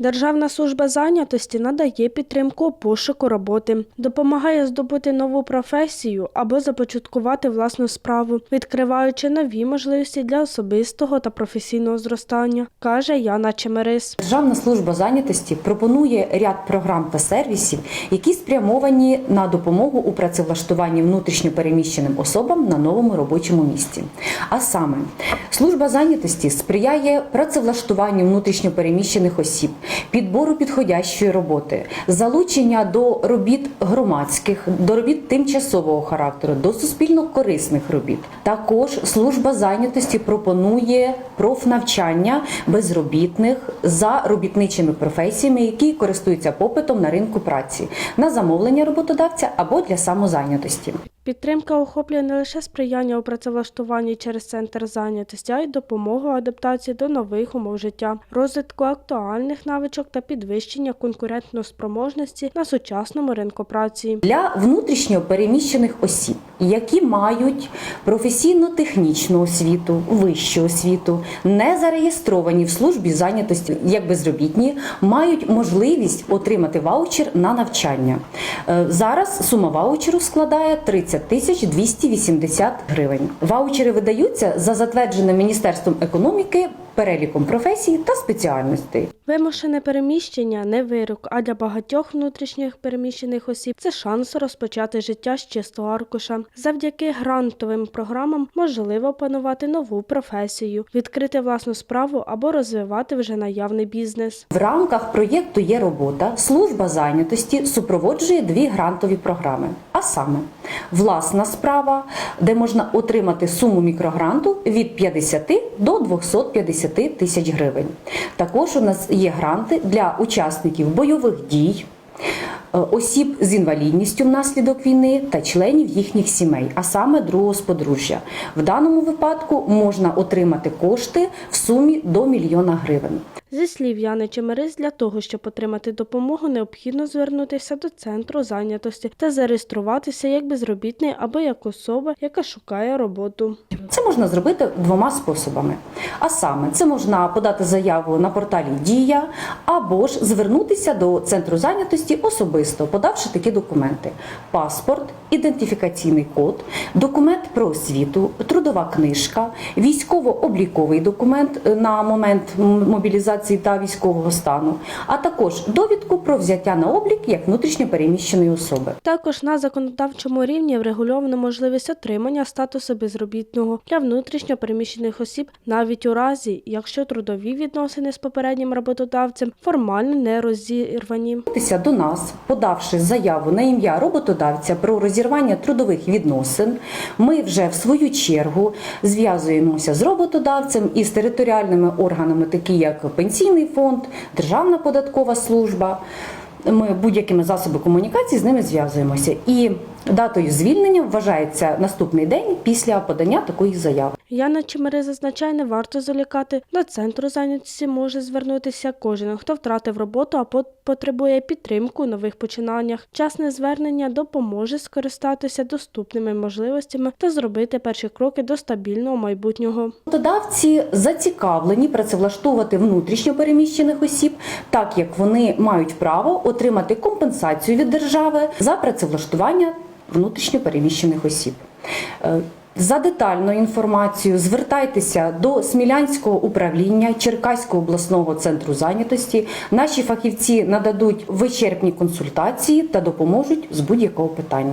Державна служба зайнятості надає підтримку пошуку роботи, допомагає здобути нову професію або започаткувати власну справу, відкриваючи нові можливості для особистого та професійного зростання, каже Яна Чемерис. Державна служба зайнятості пропонує ряд програм та сервісів, які спрямовані на допомогу у працевлаштуванні внутрішньо переміщеним особам на новому робочому місці. А саме, служба зайнятості сприяє працевлаштуванню внутрішньо переміщених осіб, підбору підходящої роботи, залучення до робіт громадських, до робіт тимчасового характеру, до суспільно корисних робіт. Також служба зайнятості пропонує профнавчання безробітних за робітничими професіями, які користуються попитом на ринку праці на замовлення роботодавця або для самозайнятості. Підтримка охоплює не лише сприяння у працевлаштуванні через центр зайнятості, а й допомогу адаптації до нових умов життя, розвитку актуальних навичок та підвищення конкурентноспроможності на сучасному ринку праці. Для внутрішньо переміщених осіб, які мають професійно-технічну освіту, вищу освіту, не зареєстровані в службі зайнятості як безробітні, мають можливість отримати ваучер на навчання. Е, Зараз сума ваучеру складає 30 тисяч 280 гривень. Ваучери видаються за затвердженим Міністерством економіки переліком професій та спеціальностей. Вимушене переміщення не вирок, а для багатьох внутрішніх переміщених осіб це шанс розпочати життя з чистого аркуша. Завдяки грантовим програмам можливо опанувати нову професію, відкрити власну справу або розвивати вже наявний бізнес. В рамках проєкту є робота. Служба зайнятості супроводжує дві грантові програми. А саме власна справа, де можна отримати суму мікрогранту від 50 до 250 тисяч гривень. Також у нас є гранти для учасників бойових дій. е, Осіб з інвалідністю внаслідок війни та членів їхніх сімей, а саме другого сподружжя. В даному випадку можна отримати кошти в сумі до мільйона гривень. Зі слів Яни Чемерис, для того, щоб отримати допомогу, необхідно звернутися до центру зайнятості та зареєструватися як безробітний або як особа, яка шукає роботу. Це можна зробити двома способами. А саме, це можна подати заяву на порталі Дія або ж звернутися до центру зайнятості особисто, подавши такі документи: паспорт, ідентифікаційний код, документ про освіту, трудова книжка, військово-обліковий документ е, на момент м- мобілізації та військового стану, а також довідку про взяття на облік як внутрішньо переміщеної особи. Також на законодавчому рівні врегульовано можливість отримання статусу безробітного для внутрішньо переміщених осіб навіть у разі, якщо трудові відносини з попереднім роботодавцем формально не розірвані. до нас, подавши заяву на ім'я роботодавця про розірвання трудових відносин. Ми вже в свою чергу зв'язуємося з роботодавцем і з територіальними органами, такі як пенсійний фонд, Державна податкова служба. Ми будь-якими засобами комунікації з ними зв'язуємося. І датою звільнення вважається наступний день після подання такої заяви. Яна Чемери зазначає, не варто залякати. До центру зайнятості може звернутися кожен, хто втратив роботу або потребує підтримку у нових починаннях. Часне звернення допоможе скористатися доступними можливостями та зробити перші кроки до стабільного майбутнього. Роботодавці зацікавлені працевлаштовувати внутрішньо переміщених осіб, так як вони мають право отримати компенсацію від держави за працевлаштування внутрішньо переміщених осіб. Е, За детальною інформацією звертайтеся до Смілянського управління Черкаського обласного центру зайнятості. Наші фахівці нададуть вичерпні консультації та допоможуть з будь-якого питання.